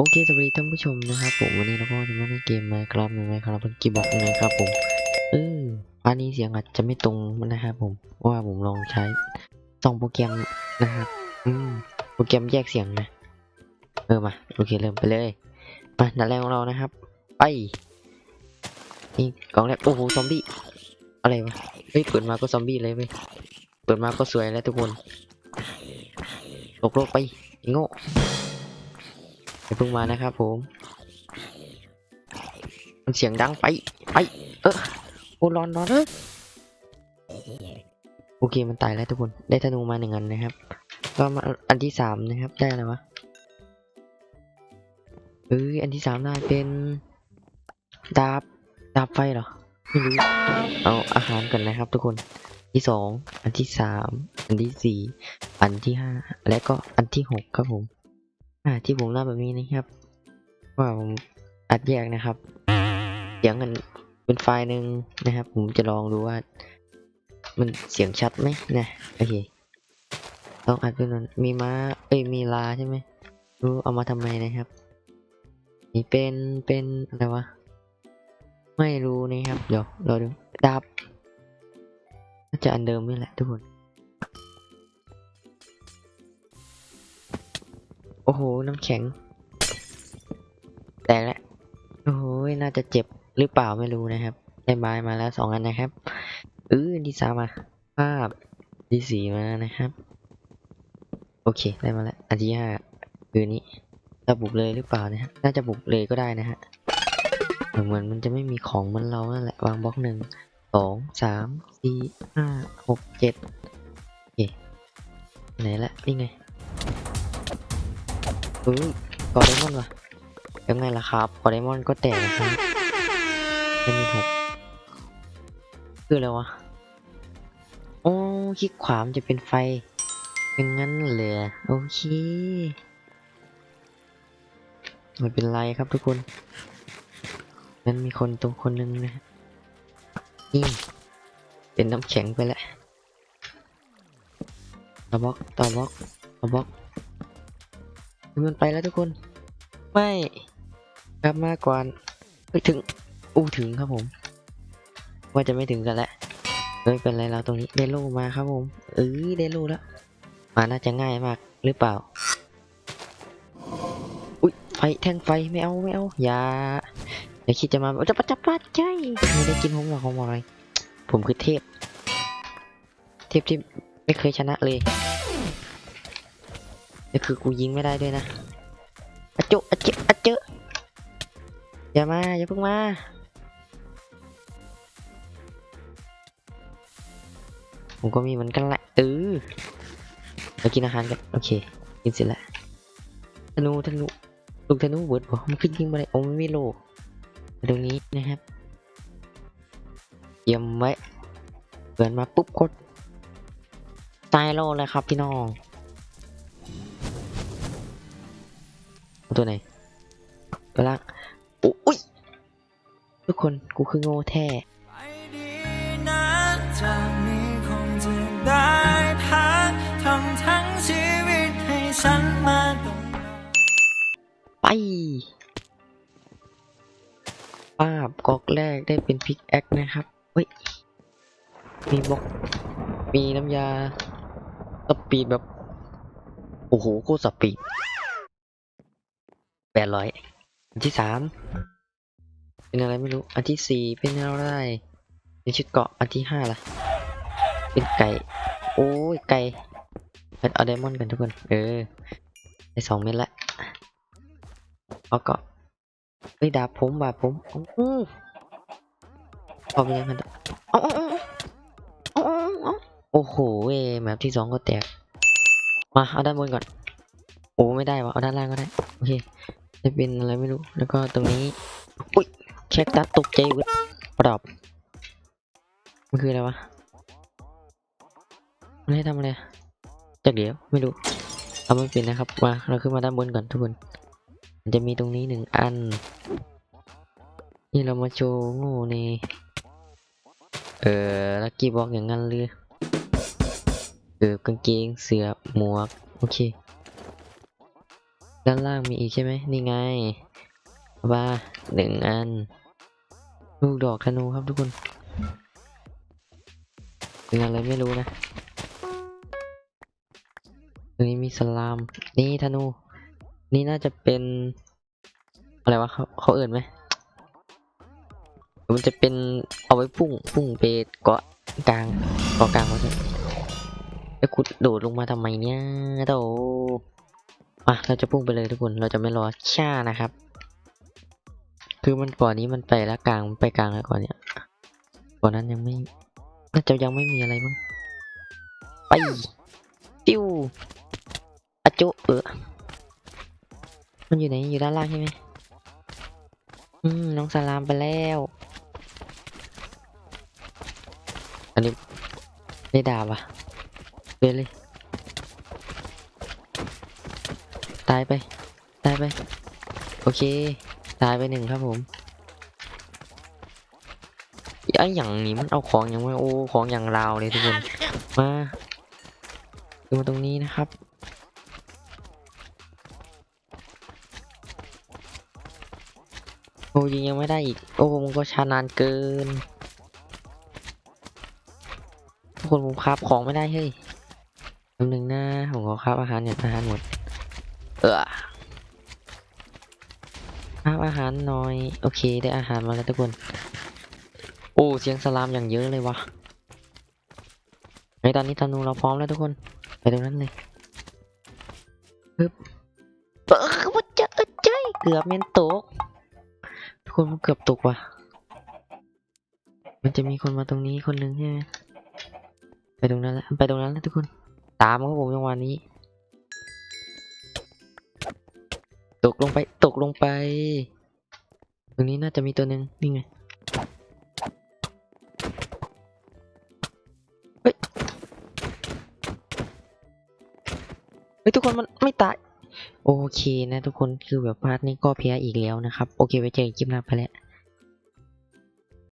โอเคสวัสดีท่านผู้ชมนะครับผมวันนี้เราก็จะมาเล่นเกม Minecraft ใน Minecraft เป็นกีบอกนะครับผมเอออันนี้เสียงอาจจะไม่ตรงนะครับผมว่าผมลองใช้สองโปรแกรมนะครับอืมโปรแกรมแยกเสียงนะ เออมาโอเคเริ่มไปเลยมานัดแรกของเรานะครับไปนี่กล่องแรกโอ้โหซอมบี้อะไรวะเฮ้ยเปิดมาก็ซอมบี้เลยเว้ยเปิดมาก็สวยแล้วทุกคนโลกโลกไปโง่ เพิ่งมานะครับผมมันเสียงดังไปไปเออโอ้ร้อนร้อนเออโอเคมันตายแล้วทุกคนได้ธนูมาหนึ่งอันนะครับ ก็มาอันที่สามนะครับได้อะไรวะเอ้ยอันที่สามได้เป็นดาบดาบไฟเหรอไม่รู้เอาอาหารก่อนนะครับ ทุกคนที่สองอันที่สามอันที่สี่อันที่ห้าและก็อันที่หกครับผม อ่าที่ผมเล่าแบบนี้นะครับ ว่าผมอัดแยกนะครับเสียงมันเป็นไฟล์หนึ่งนะครับ ผมจะลองดูว่า มันเสียงชัดไหมนะโอเคลองอัดดูหน่อยมีม้าเอ้ยมีลาใช่ไหมรู้เอามาทำไมนะครับ นี่เป็นเป็นอะไรวะไม่รู้นะครับ เดี๋ยวรอดูดาบน่าจะอันเดิมนี่แหละทุกคน อ้โห น้ำแข็ง แตกแล้ว โอ้โห น่าจะเจ็บหรือเปล่าไม่รู้นะครับ ได้ไม้มาแล้วสองอันนะครับ เออดีสามมาภาพอันที่สี่มานะครับ โอเค ได้มาแล้ว อันที่ห้าคือนี้จะบุกเลยหรือเปล่านะฮะ น่าจะบุกเลยก็ได้นะฮะ เหมือนมันจะไม่มีของมันเรานั่นแหละ วางบล็อกหนึ่ง สอง สาม สี่ ห้า หก เจ็ดโอเคไหนละ นี่ไง เฮ้ยกอไดมอนด์ว่ะยังไงล่ะครับกอไดมอนด์ก็แตกนะครับเป็นหกคืออะไรวะโอ้คลิกขวามจะเป็นไฟเป็นงั้นเหลยโอเคไม่เป็นไรครับทุกคนนั้นมีคนตรงคนหนึงนะนี่เป็นน้ำแข็งไปแล้วต่อบล็อกต่อบล็อกต่อบล็อก มันไปแล้วทุกคน ไม่กลับมาก่อนไปถึง อู้ถึงครับผม ว่าจะไม่ถึงกันแล้วเฮ้ยเป็นไรเราตรงนี้ได้โล่มาครับผมเออได้โล่แล้วมาน่าจะง่ายมากหรือเปล่า อุ้ยไฟแท่งไฟไม่เอาไม่เอาอย่าอย่าคิดจะมาจะปัจจับปัดใจไม่ได้กินของหวานของอะไรผมคือเทพ เทพที่ไม่เคยชนะเลย นี่คือกูยิงไม่ได้ด้วยนะอจะอจะอะเจออย่ามา อย่าเพิ่งมาผมก็มีเหมือนกันแหละเออเรากินอาหารกัน โอเค กินเสร็จแล้วธนูธนูลูกธนูเวิร์ดบอกมันขึ้นยิงมาเลยโอ้ไมันไม่โลตรงนี้นะครับเยี่ยมไว้เกินมาปุ๊บกดตายโลเลยครับพี่น้อง ตัวไหนไปละโอ้อุ๊ยทุกคนกูคือโง่แท้ไปดีนะจากนี้คงจะได้พักทำทั้งชีวิตให้ฉันมาตรงไปป้าบกอกแรกได้เป็นพิกแอคนะครับ เฮ้ย มีบล็อก มีน้ำยาสปีดแบบ โอ้โห โคตรสปีด แปดร้อยอันที่สามเป็นอะไรไม่รู้ อันที่สี่เป็นอะไรเป็นชุดเกาะอันที่ห้าล่ะ เป็นไก่ โอ้ยไก่เอาไดมอนด์กันทุกคน เออได้สองเม็ดละแล้วก็เฮ้ยดาบผมดาบผมโอ้โหเอไปยังไงเอาเอาเอาเอาเอาโอ้โหเว้ยแมปที่สองก็แตก มาเอาด้านบนก่อน โอ้ไม่ได้วะเอาด้านล่างก็ได้ โอเค จะเป็นอะไรไม่รู้ แล้วก็ตรงนี้ อุ้ยแคคตัสตกใจเว้ยปรับมันคืออะไรวะ มันให้ทำอะไรจากเดี๋ยวไม่รู้ทำไม่เป็นนะครับ มา เราขึ้นมาด้านบนก่อนทุกคน มันจะมีตรงนี้หนึ่งอัน นี่เรามาโชว์ง่นี่เออลักกี้บอกอย่างนั้นเลยเออกางเกง เสื้อ หมวก โอเค ด้านล่างมีอีกใช่ไหมนี่ไงว่าหนึ่งอัน ลูกดอกธนูครับทุกคนเป็นอะไรไม่รู้นะตรงนี้มีสลาม นี่ธนู นี่น่าจะเป็น อะไรวะเขาเขาเอื่นไหมมันจะเป็นเอาไว้พุ่งพุ่งไปเกาะกลางเกาะกลางวะใช่แล้วขุดโดดลงมาทำไมเนี่ยโต อะเราจะพุ่งไปเลยทุกคนเราจะไม่รอช่านะครับ คือมันก่อนนี้มันไปแล้วกลางไปกลางแล้วก่อนเนี่ยก่อนนั้นยังไม่น่าจะยังไม่มีอะไรมั้งไปปิ้วอะจุเออมันอยู่ไหนอยู่ด้านล่างใช่ไหมอืมน้องสลามไปแล้ว อันนี้ได้ดาบอะเดินเลย ตายไป ตายไป โอเค ตายไปหนึ่งครับผมไอ้อย่างนี้มันเอาของอย่างไม่โอ้ของอย่างราวเลยทุกคนมาดูมาตรงนี้นะครับโอ้ยิงยังไม่ได้อีก โอ้ผมก็ชานานเกินทุกคนผมคาบของไม่ได้เฮ้ยแป๊บนึงนะผมขอคาบอาหารเนี่ยอาหารหมด เออคราอาหารหน่อย โอเค ได้อาหารมาแล้วทุกคน โอ้ เสียงสลามอย่างเยอะเลยวะในตอนนี้ธนูเราพร้อมแล้วทุกคน ไปตรงนั้นเลยปึ๊บเออว่าจะเออใจเกือบเมนตก ทุกคนมันเกือบตกว่ะ มันจะมีคนมาตรงนี้คนหนึ่งใช่ไหมไปตรงนั้นแหละไปตรงนั้นแล้วทุกคน ตามครับผมจังหวะนี้ ตกลงไป ตกลงไป ตรงนี้น่าจะมีตัวหนึ่งนี่ไง เฮ้ย เฮ้ย ทุกคนมันไม่ตาย โอเคนะทุกคน คือแบบพาร์ทนี้ก็แพ้อีกแล้วนะครับ โอเค ไว้เจอกันคลิปหน้าไปแล้ว